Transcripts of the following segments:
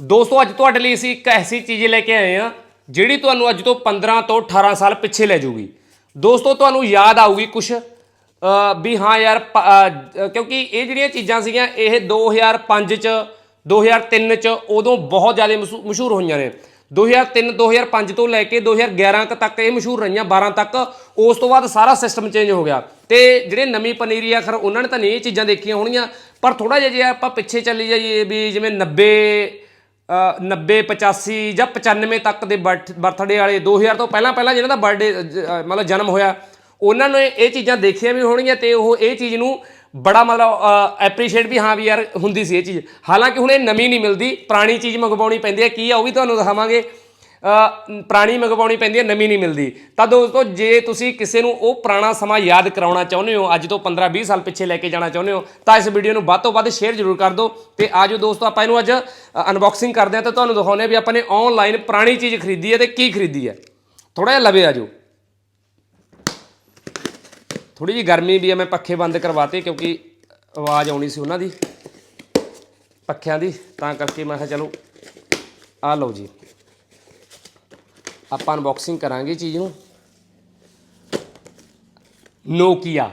ਦੋਸਤੋ, ਅੱਜ ਤੁਹਾਡੇ ਲਈ ਅਸੀਂ ਇੱਕ ਐਸੀ ਚੀਜ਼ ਲੈ ਕੇ ਆਏ ਹਾਂ, ਜਿਹੜੀ ਤੁਹਾਨੂੰ ਅੱਜ ਤੋਂ 15 ਤੋਂ 18 ਸਾਲ ਪਿੱਛੇ ਲੈ ਜਾਊਗੀ। ਦੋਸਤੋ, ਤੁਹਾਨੂੰ ਯਾਦ ਆਊਗੀ ਕੁਝ ਵੀ ਹਾਂ ਯਾਰ, ਪ- ਕਿਉਂਕਿ ਇਹ ਜਿਹੜੀਆਂ ਚੀਜ਼ਾਂ ਸੀਗੀਆਂ, ਇਹ 2005 ਚ 2003 ਚ ਉਦੋਂ ਬਹੁਤ ਜ਼ਿਆਦਾ ਮਸ਼ਹੂ- ਮਸ਼ਹੂਰ ਹੋਈਆਂ ਨੇ। 2003 2005 ਤੋਂ ਲੈ ਕੇ 2011 ਕ ਤੱਕ ਇਹ ਮਸ਼ਹੂਰ ਰਹੀਆਂ 12 ਤੱਕ, ਉਸ ਤੋਂ ਬਾਅਦ ਸਾਰਾ ਸਿਸਟਮ ਚੇਂਜ ਹੋ ਗਿਆ। ਤੇ ਜਿਹੜੇ ਨਵੀਂ ਪਨੀਰੀ ਆ, ਖਰ ਉਹਨਾਂ ਨੇ ਤਾਂ ਨਹੀਂ ਇਹ ਚੀਜ਼ਾਂ ਦੇਖੀਆਂ ਹੋਣਗੀਆਂ ਪਰ ਥੋੜਾ ਜਿਹਾ ਜੇ ਆਪਾਂ ਪਿੱਛੇ ਚੱਲੀ ਜਾਈਏ ਵੀ ਜਿਵੇਂ 90 90 85 ਜਾਂ 95 ਤੱਕ ਦੇ ਬਰਥਡੇ ਵਾਲੇ 2000 ਤੋਂ ਪਹਿਲਾਂ ਪਹਿਲਾਂ ਜਿਹਨਾਂ ਦਾ ਬਰਥਡੇ ਮਤਲਬ ਜਨਮ ਹੋਇਆ, ਉਹਨਾਂ ਨੇ ਇਹ ਚੀਜ਼ਾਂ ਦੇਖੀਆਂ ਵੀ ਹੋਣਗੀਆਂ ਤੇ ਉਹ ਇਹ ਚੀਜ਼ ਨੂੰ ਬੜਾ ਮਤਲਬ ਐਪਰੀਸ਼ੀਏਟ ਵੀ ਹਾਂ ਵੀ ਯਾਰ ਹੁੰਦੀ ਸੀ ਇਹ ਚੀਜ਼। ਹਾਲਾਂਕਿ ਹੁਣ ਇਹ ਨਵੀਂ ਨਹੀਂ ਮਿਲਦੀ, ਪੁਰਾਣੀ ਚੀਜ਼ ਮੰਗਵਾਉਣੀ ਪੈਂਦੀ ਹੈ, ਕੀ ਆ ਉਹ ਵੀ ਤੁਹਾਨੂੰ ਦਿਖਾਵਾਂਗੇ। ਪੁਰਾਣੀ ਮੰਗਵਾਉਣੀ ਪੈਂਦੀ ਹੈ, ਨਵੀਂ ਨਹੀਂ ਮਿਲਦੀ। ਤਾਂ ਦੋਸਤੋ, ਜੇ ਤੁਸੀਂ ਕਿਸੇ ਨੂੰ ਉਹ ਪੁਰਾਣਾ ਸਮਾਂ ਯਾਦ ਕਰਾਉਣਾ ਚਾਹੁੰਦੇ ਹੋ, ਅੱਜ ਤੋਂ 15 20 ਸਾਲ ਪਿੱਛੇ ਲੈ ਕੇ ਜਾਣਾ ਚਾਹੁੰਦੇ ਹੋ, ਤਾਂ ਇਸ ਵੀਡੀਓ ਨੂੰ ਵੱਧ ਤੋਂ ਵੱਧ ਸ਼ੇਅਰ ਜ਼ਰੂਰ ਕਰ ਦਿਓ ਤੇ ਆਜੋ ਦੋਸਤੋ, ਆਪਾਂ ਇਹਨੂੰ ਅੱਜ ਅਨਬਾਕਸਿੰਗ ਕਰਦੇ ਹਾਂ ਤੇ ਤੁਹਾਨੂੰ ਦਿਖਾਉਂਦੇ ਹਾਂ ਵੀ ਆਪਾਂ ਨੇ ਆਨਲਾਈਨ ਪੁਰਾਣੀ ਚੀਜ਼ ਖਰੀਦੀ ਹੈ ਤੇ ਕੀ ਖਰੀਦੀ ਹੈ। ਥੋੜਾ ਜਿਹਾ ਲਵੇ ਆਜੋ। ਥੋੜੀ ਜਿਹੀ ਗਰਮੀ ਵੀ ਹੈ, ਮੈਂ ਪੱਖੇ ਬੰਦ ਕਰਵਾਤੇ ਕਿਉਂਕਿ ਆਵਾਜ਼ ਆਉਣੀ ਸੀ ਉਹਨਾਂ ਦੀ, ਪੱਖਿਆਂ ਦੀ, ਤਾਂ ਕਰਕੇ ਮੈਂ ਕਿਹਾ ਚਲੋ ਆ ਲਓ ਜੀ। ਆਪਾਂ ਅਨਬਾਕਸਿੰਗ ਕਰਾਂਗੇ ਚੀਜ਼ ਨੂੰ। ਨੋਕੀਆ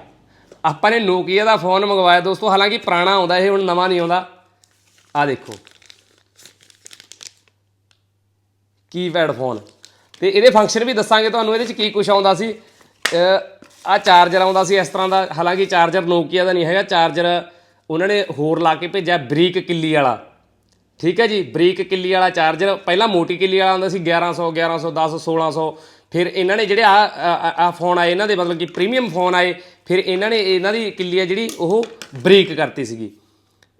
ਆਪਾਂ ਨੇ ਨੋਕੀਆ ਦਾ ਫੋਨ ਮੰਗਵਾਇਆ ਦੋਸਤੋ, ਹਾਲਾਂਕਿ ਪੁਰਾਣਾ ਆਉਂਦਾ ਇਹ, ਹੁਣ ਨਵਾਂ ਨਹੀਂ ਆਉਂਦਾ। ਆ ਦੇਖੋ। ਕੀਪੈਡ ਫੋਨ ਤੇ ਇਹਦੇ ਫੰਕਸ਼ਨ ਵੀ ਦੱਸਾਂਗੇ ਤੁਹਾਨੂੰ, ਇਹਦੇ ਚ ਕੀ ਕੁਝ ਆਉਂਦਾ ਸੀ। ਆ ਚਾਰਜਰ ਆਉਂਦਾ ਸੀ ਇਸ ਤਰ੍ਹਾਂ ਦਾ, ਹਾਲਾਂਕਿ ਚਾਰਜਰ ਨੋਕੀਆ ਦਾ ਨਹੀਂ ਹੈਗਾ। ਚਾਰਜਰ ਉਹਨਾਂ ਨੇ ਹੋਰ ਲਾ ਕੇ ਭੇਜਿਆ ਬਰੀਕ ਕਿੱਲੀ ਵਾਲਾ। ਠੀਕ ਹੈ ਜੀ, ਬਰੀਕ ਕਿੱਲੀ ਵਾਲਾ ਚਾਰਜਰ, ਪਹਿਲਾਂ ਮੋਟੀ ਕਿੱਲੀ ਵਾਲਾ ਹੁੰਦਾ ਸੀ 1100 1110 1600 ਫਿਰ ਇਹਨਾਂ ਨੇ ਜਿਹੜੇ ਆ ਆ ਫੋਨ ਆਏ, ਇਹਨਾਂ ਦੇ ਮਤਲਬ ਕਿ ਪ੍ਰੀਮੀਅਮ ਫੋਨ ਆਏ, ਫਿਰ ਇਹਨਾਂ ਨੇ ਇਹਨਾਂ ਦੀ ਕਿੱਲੀ ਆ ਜਿਹੜੀ ਉਹ ਬਰੀਕ ਕਰਤੀ ਸੀਗੀ।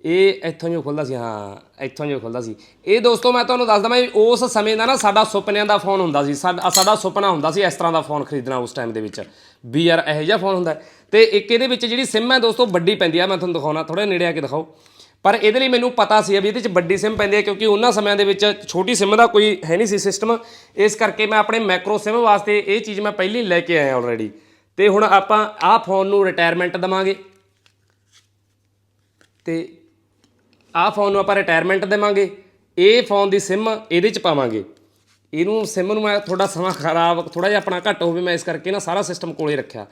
ਇਹ ਇੱਥੋਂ ਜੋ ਖੁੱਲਦਾ ਸੀ, ਹਾਂ, ਇੱਥੋਂ ਜੋ ਖੁੱਲਦਾ ਸੀ। ਇਹ ਦੋਸਤੋ, ਮੈਂ ਤੁਹਾਨੂੰ ਦੱਸਦਾ ਮੈਂ ਉਸ ਸਮੇਂ ਦਾ ਨਾ ਸਾਡਾ ਸੁਪਨਿਆਂ ਦਾ ਫੋਨ ਹੁੰਦਾ ਸੀ, ਸਾਡਾ ਸੁਪਨਾ ਹੁੰਦਾ ਸੀ ਇਸ ਤਰ੍ਹਾਂ ਦਾ ਫੋਨ ਖਰੀਦਣਾ ਉਸ ਟਾਈਮ ਦੇ ਵਿੱਚ। ਵੀ ਯਾਰ ਇਹੋ ਜਿਹਾ ਫੋਨ ਹੁੰਦਾ ਹੈ। ਤੇ ਇੱਕ ਇਹਦੇ ਵਿੱਚ ਜਿਹੜੀ ਸਿਮ ਹੈ ਦੋਸਤੋ, ਵੱਡੀ ਪੈਂਦੀ ਆ, ਮੈਂ ਤੁਹਾਨੂੰ ਦਿਖਾਉਣਾ ਥੋੜਾ ਨੇੜੇ ਆ ਕੇ ਦਿਖਾਓ। ਪਰ ਇਹਦੇ ਲਈ ਮੈਨੂੰ ਪਤਾ ਸੀ ਵੀ ਇਹਦੇ ਵਿੱਚ ਵੱਡੀ ਸਿਮ ਪੈਂਦੀ ਹੈ ਕਿਉਂਕਿ ਉਹਨਾਂ ਸਮਿਆਂ ਦੇ ਵਿੱਚ ਛੋਟੀ ਸਿਮ ਦਾ ਕੋਈ ਹੈ ਨਹੀਂ ਸੀ ਸਿਸਟਮ ਇਸ ਕਰਕੇ ਮੈਂ ਆਪਣੇ ਮੈਕਰੋ ਸਿਮ ਵਾਸਤੇ ਇਹ ਚੀਜ਼ ਮੈਂ ਪਹਿਲੀ ਲੈ ਕੇ ਆਇਆ ਆਲਰੇਡੀ ਤੇ ਹੁਣ ਆਪਾਂ ਆਹ ਫੋਨ ਨੂੰ ਰਿਟਾਇਰਮੈਂਟ ਦਵਾਂਗੇ। ਤੇ ਆਹ ਫੋਨ ਨੂੰ ਆਪਾਂ ਰਿਟਾਇਰਮੈਂਟ ਦੇਵਾਂਗੇ। ਇਹ ਫੋਨ ਦੀ ਸਿਮ ਇਹਦੇ ਚ ਪਾਵਾਂਗੇ। ਇਹਨੂੰ ਸਿਮ ਨੂੰ ਮੈਂ ਥੋੜਾ ਸਮਾਂ ਖਰਾਬ ਥੋੜਾ ਜਿਹਾ ਆਪਣਾ ਘੱਟ ਹੋਵੇ, ਮੈਂ ਇਸ ਕਰਕੇ ਨਾ ਸਾਰਾ ਸਿਸਟਮ ਕੋਲੇ ਰੱਖਿਆ।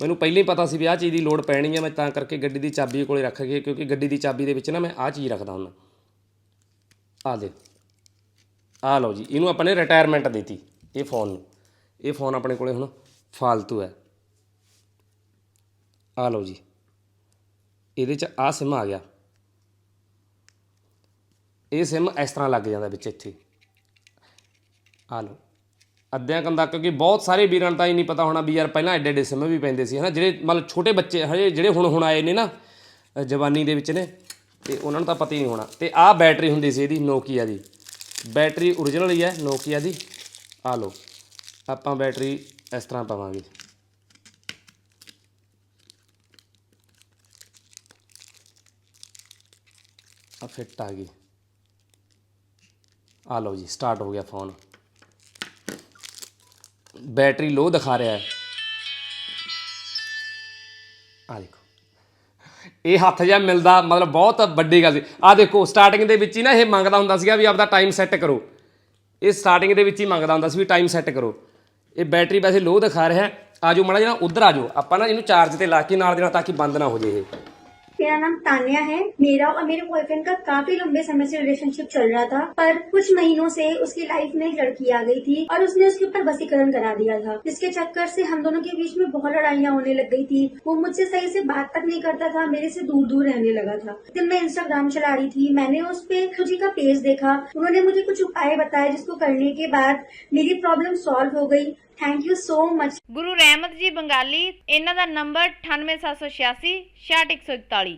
ਮੈਨੂੰ ਪਹਿਲਾਂ ਹੀ ਪਤਾ ਸੀ ਵੀ ਆਹ ਚੀਜ਼ ਦੀ ਲੋੜ ਪੈਣੀ ਹੈ ਮੈਂ ਤਾਂ ਕਰਕੇ ਗੱਡੀ ਦੀ ਚਾਬੀ ਕੋਲੇ ਰੱਖ ਕੇ, ਕਿਉਂਕਿ ਗੱਡੀ ਦੀ ਚਾਬੀ ਦੇ ਵਿੱਚ ਨਾ ਮੈਂ ਆਹ ਚੀਜ਼ ਰੱਖਦਾ ਹੁੰਦਾ। ਆ ਦੇ ਆ ਲਓ ਜੀ, ਇਹਨੂੰ ਆਪਾਂ ਨੇ ਰਿਟਾਇਰਮੈਂਟ ਦਿੱਤੀ, ਇਹ ਫੋਨ ਨੂੰ। ਇਹ ਫੋਨ ਆਪਣੇ ਕੋਲੇ ਹੁਣ ਫਾਲਤੂ ਹੈ। ਆ ਲਓ ਜੀ। ਇਹਦੇ ਚ ਆ ਸਿਮ ਆ ਗਿਆ। ਇਹ ਸਿਮ ਇਸ ਤਰ੍ਹਾਂ ਲੱਗ ਜਾਂਦਾ ਵਿੱਚ ਇੱਥੇ। ਆ ਲਓ। ਅੱਧਿਆਂ ਕੰਦਾ ਕਿਉਂਕਿ ਬਹੁਤ ਸਾਰੇ ਵੀਰਾਂ ਨੂੰ ਤਾਂ ਇਹ ਨਹੀਂ ਪਤਾ ਹੋਣਾ ਵੀ ਯਾਰ ਪਹਿਲਾਂ ਐਡੇ ਐਡੇ ਸਿਮ ਵੀ ਪੈਂਦੇ ਸੀ, ਹਨਾ? ਜਿਹੜੇ ਮਤਲਬ ਛੋਟੇ ਬੱਚੇ, ਹਜੇ ਜਿਹੜੇ ਹੁਣ ਹੁਣ ਆਏ ਨੇ ਨਾ ਜਵਾਨੀ ਦੇ ਵਿੱਚ ਨੇ, ਤੇ ਉਹਨਾਂ ਨੂੰ ਤਾਂ ਪਤਾ ਹੀ ਨਹੀਂ ਹੋਣਾ। ਤੇ ਆਹ ਬੈਟਰੀ ਹੁੰਦੀ ਸੀ ਇਹਦੀ ਨੋਕੀਆ ਦੀ। ਬੈਟਰੀ origignal ਹੀ ਹੈ ਨੋਕੀਆ ਦੀ। ਆ ਲਓ, ਆਪਾਂ ਬੈਟਰੀ ਇਸ ਤਰ੍ਹਾਂ ਪਾਵਾਂਗੇ। ਆ ਫਿੱਟ ਆ ਗਈ। ਆ ਲਓ ਜੀ ਸਟਾਰਟ ਹੋ ਗਿਆ ਫੋਨ ਬੈਟਰੀ ਲੋ ਦਿਖਾ ਰਿਹਾ ਹੈ। ਆ ਦੇਖੋ। ਇਹ ਹੱਥ ਜਿਹਾ ਮਿਲਦਾ, ਮਤਲਬ ਬਹੁਤ ਵੱਡੀ ਗੱਲ ਸੀ। ਆ ਦੇਖੋ ਸਟਾਰਟਿੰਗ ਦੇ ਵਿੱਚ ਹੀ ਨਾ ਇਹ ਮੰਗਦਾ ਹੁੰਦਾ ਸੀਗਾ ਵੀ ਆਪਦਾ ਟਾਈਮ ਸੈੱਟ ਕਰੋ। ਇਹ ਸਟਾਰਟਿੰਗ ਦੇ ਵਿੱਚ ਹੀ ਮੰਗਦਾ ਹੁੰਦਾ ਸੀ ਵੀ ਟਾਈਮ ਸੈੱਟ ਕਰੋ। ਇਹ ਬੈਟਰੀ ਵੈਸੇ ਲੋ ਦਿਖਾ ਰਿਹਾ ਹੈ। ਆਜੋ ਮਾੜਾ ਜਿਹਾ ਉਧਰ ਆਜੋ ਆਪਾਂ ਨਾ ਇਹਨੂੰ ਚਾਰਜ ਤੇ ਲਾ ਕੇ ਨਾਲ ਦੇ ਨਾਲ ਤਾਂ ਕਿ ਬੰਦ ਨਾ ਹੋ ਜੇ ਇਹ। मेरा नाम तान्या है। मेरा और मेरे बॉयफ्रेंड का काफ़ी लंबे समय से रिलेशनशिप चल रहा था, पर कुछ महीनों से उसकी लाइफ में एक लड़की आ गई थी और उसने उसके ऊपर वसीकरण करा दिया था, जिसके चक्कर से हम दोनों के बीच में बहुत लड़ाइयाँ होने लग गई थी। वो मुझसे सही से बात तक नहीं करता था, मेरे से दूर दूर रहने लगा था। दिन मैं इंस्टाग्राम चला रही थी, मैंने उस पे जी का पेज देखा। उन्होंने मुझे कुछ उपाय बताए जिसको करने के बाद मेरी प्रॉब्लम सॉल्व हो गई। Thank you so much Guru Rehmat ji Bangali ਇਹਨਾਂ ਦਾ ਨੰਬਰ 98786 60141